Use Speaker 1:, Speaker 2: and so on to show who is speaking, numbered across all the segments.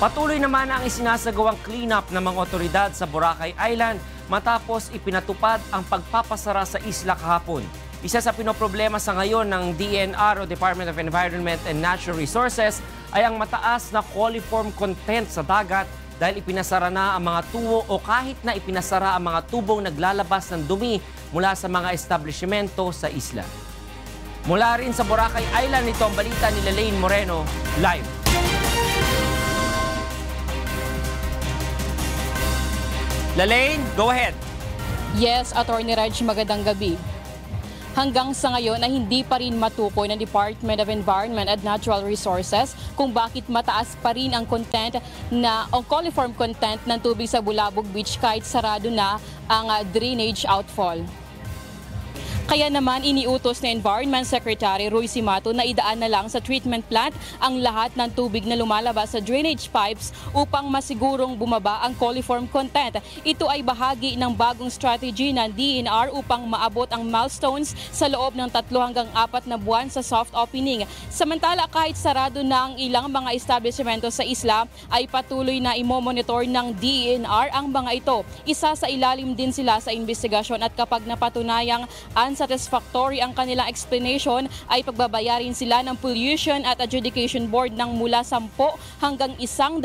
Speaker 1: Patuloy naman ang isinasagawang cleanup ng mga otoridad sa Boracay Island matapos ipinatupad ang pagpapasara sa isla kahapon. Isa sa pinoproblema sa ngayon ng DNR o Department of Environment and Natural Resources ay ang mataas na coliform content sa dagat dahil ipinasara na ang mga tubo o kahit na ipinasara ang mga tubong naglalabas ng dumi mula sa mga establishmento sa isla. Mula rin sa Boracay Island, ito ang balita ni Lelaine Moreno, live. Lelaine, go ahead.
Speaker 2: Yes, Attorney Raj, magandang gabi. Hanggang sa ngayon ay hindi pa rin matukoy ng Department of Environment and Natural Resources kung bakit mataas pa rin ang content na o coliform content ng tubig sa Bulabog Beach kahit sarado na ang uh, drainage outfall. Kaya naman iniutos na Environment Secretary Roy Simato na idaan na lang sa treatment plant ang lahat ng tubig na lumalabas sa drainage pipes upang masigurong bumaba ang coliform content. Ito ay bahagi ng bagong strategy ng DNR upang maabot ang milestones sa loob ng tatlo hanggang apat na buwan sa soft opening. Samantala kahit sarado na ang ilang mga establishmento sa isla ay patuloy na imomonitor ng DNR ang mga ito. Isa sa ilalim din sila sa investigasyon at kapag napatunayang unsatisfactory ang kanilang explanation ay pagbabayarin sila ng Pollution at Adjudication Board ng mula 10 hanggang 100,000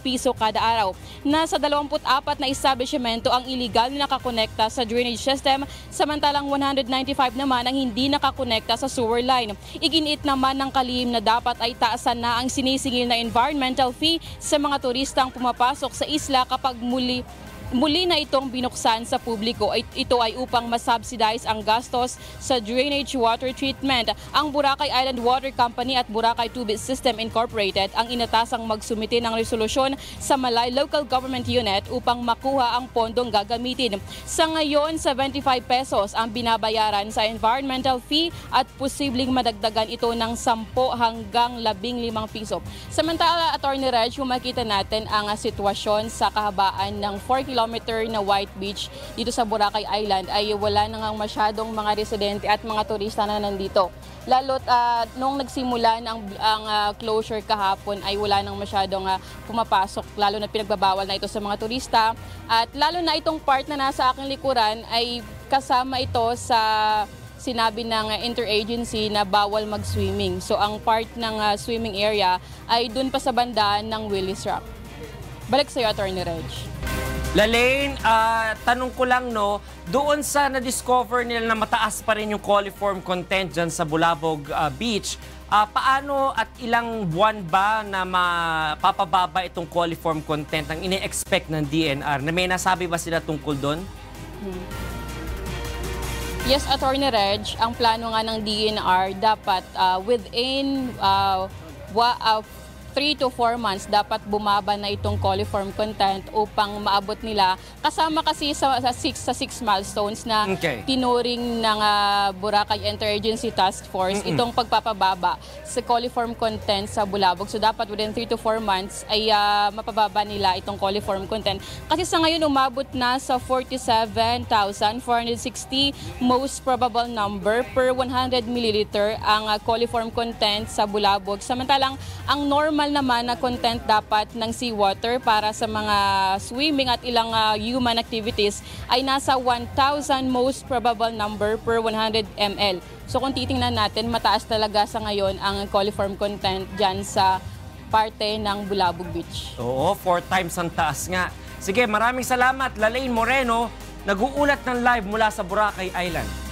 Speaker 2: piso kada araw. Nasa 24 na establishmento ang illegal na nakakonekta sa drainage system samantalang 195 naman ang hindi nakakonekta sa sewer line. Iginiit naman ng kalihim na dapat ay taasan na ang sinisingil na environmental fee sa mga turistang pumapasok sa isla kapag muli Muli na itong binuksan sa publiko. Ito ay upang masubsidize ang gastos sa drainage water treatment. Ang Boracay Island Water Company at Boracay Tubig System Incorporated ang inatasang magsumite ng resolusyon sa Malay Local Government Unit upang makuha ang pondong gagamitin. Sa ngayon, 75 pesos ang binabayaran sa environmental fee at posibleng madagdagan ito ng 10 hanggang 15 piso. Samantala, Attorney Reg, makita natin ang sitwasyon sa kahabaan ng 4 km kilometer na White Beach dito sa Boracay Island ay wala na nga masyadong mga residente at mga turista na nandito. Lalo't uh, nung nagsimula ng ang uh, closure kahapon ay wala nang masyadong uh, pumapasok lalo na pinagbabawal na ito sa mga turista at lalo na itong part na nasa aking likuran ay kasama ito sa sinabi ng interagency na bawal mag-swimming. So ang part ng uh, swimming area ay dun pa sa banda ng Willis Rock. Balik sa iyo, Attorney Reg.
Speaker 1: Lalaine, uh, tanong ko lang no, doon sa na-discover nila na mataas pa rin yung coliform content dyan sa Bulabog uh, Beach, uh, paano at ilang buwan ba na mapapababa itong coliform content ang ine-expect ng DNR? Na may nasabi ba sila tungkol doon?
Speaker 2: Yes, Attorney Reg, ang plano nga ng DNR dapat uh, within uh, wa, uh, 3 to 4 months dapat bumaba na itong coliform content upang maabot nila kasama kasi sa, sa 6 sa 6 milestones na okay. tinuring ng uh, Boracay Interagency Task Force Mm-mm. itong pagpapababa sa coliform content sa Bulabog. So dapat within 3 to 4 months ay uh, mapababa nila itong coliform content. Kasi sa ngayon umabot na sa 47,460 most probable number per 100 milliliter ang uh, coliform content sa Bulabog. Samantalang ang normal normal naman na content dapat ng seawater para sa mga swimming at ilang uh, human activities ay nasa 1,000 most probable number per 100 ml. So kung titingnan natin, mataas talaga sa ngayon ang coliform content dyan sa parte ng Bulabog Beach.
Speaker 1: Oo, four times ang taas nga. Sige, maraming salamat, Lalaine Moreno, nag-uulat ng live mula sa Boracay Island.